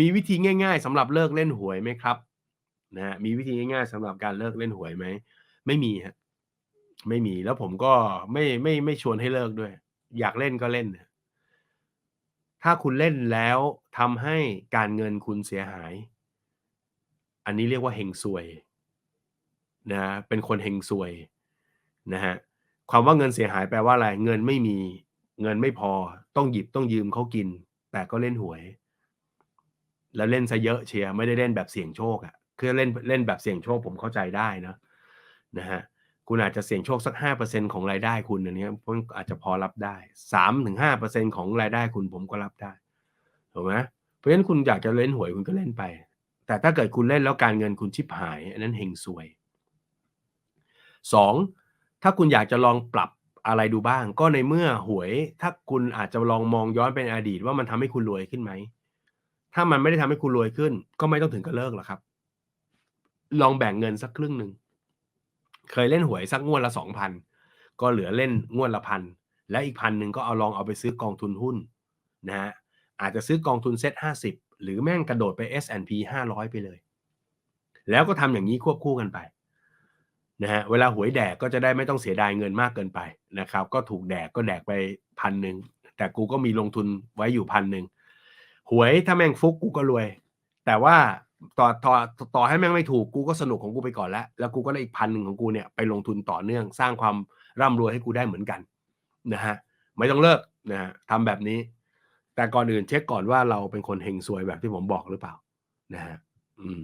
มีวิธีง่ายๆสำหรับเลิกเล่นหวยไหมครับ?นะฮะมีวิธีง่ายๆสำหรับการเลิกเล่นหวยไหม?ไม่มีครับไม่มีแล้วผมก็ไม่ไม่ไม่ชวนให้เลิกด้วย อยากเล่นก็เล่น ถ้าคุณเล่นแล้วทำให้การเงินคุณเสียหาย อันนี้เรียกว่าเฮงซวยนะเป็นคนเฮงซวยนะครับความว่าเงินเสียหายแปลว่าอะไร?เงินไม่มีเงินไม่พอต้องหยิบต้องยืมเขากิน แต่ก็เล่นหวย แล้วเล่นเสียเยอะเชียวไม่ได้เล่นแบบเสี่ยงโชคอะคือเล่นเล่นแบบเสี่ยงโชคผมเข้าใจได้นะนะครับคุณอาจจะเสี่ยงโชคสัก 5%ของรายได้คุณอันนี้ผมอาจจะพอรับได้ 3-5%ของรายได้คุณผมก็รับได้ถูกไหม?เพราะฉะนั้นคุณอยากจะเล่นหวยคุณก็เล่นไป แต่ถ้าเกิดคุณเล่นแล้วการเงินคุณชิบหายอันนั้นเฮงซวย 2 ถ้าคุณอยากจะลองปรับอะไรดูบ้าง ก็ในเมื่อหวย ถ้าคุณอาจจะลองมองย้อนไปในอดีตว่ามันทำให้คุณรวยขึ้นไหม? ถ้ามันไม่ได้ทำให้คุณรวยขึ้น ก็ไม่ต้องถึงกับเลิกหรอกครับ ลองแบ่งเงินสักครึ่งหนึ่ง เคยเล่นหวยสักงวดละ2,000ก็เหลือเล่นงวดละ1,000แล้วอีก1,000ก็เอาลองเอาไปซื้อกองทุนหุ้นนะครับอาจจะซื้อกองทุน Set 50หรือแม่งกระโดดไป S&P 500 ไปเลย แล้วก็ทำอย่างงี้ควบคู่กันไปนะครับเวลาหวยแดกก็จะได้ไม่ต้องเสียดายเงินมากเกินไปนะครับ ก็ถูกแดกก็แดกไป1,000แต่กูก็มีลงทุนไว้อยู่1,000ห หวยถ้าแม่งฟุกกูก็รวย แต่ว่าต่อต่อต่อให้แม่งไม่ถูกกูก็สนุกของกูไปก่อนแล้ว แล้วกูก็ได้อีก1,000ของกูเนี่ยไปลงทุนต่อเนื่อง สร้างความร่ำรวยให้กูได้เหมือนกันนะครับไม่ต้องเลิกนะครับทำแบบนี้ แต่ก่อนอื่นเช็กก่อนว่าเราเป็นคนเฮงซวยแบบที่ผมบอกหรือเปล่า?นะครับอืม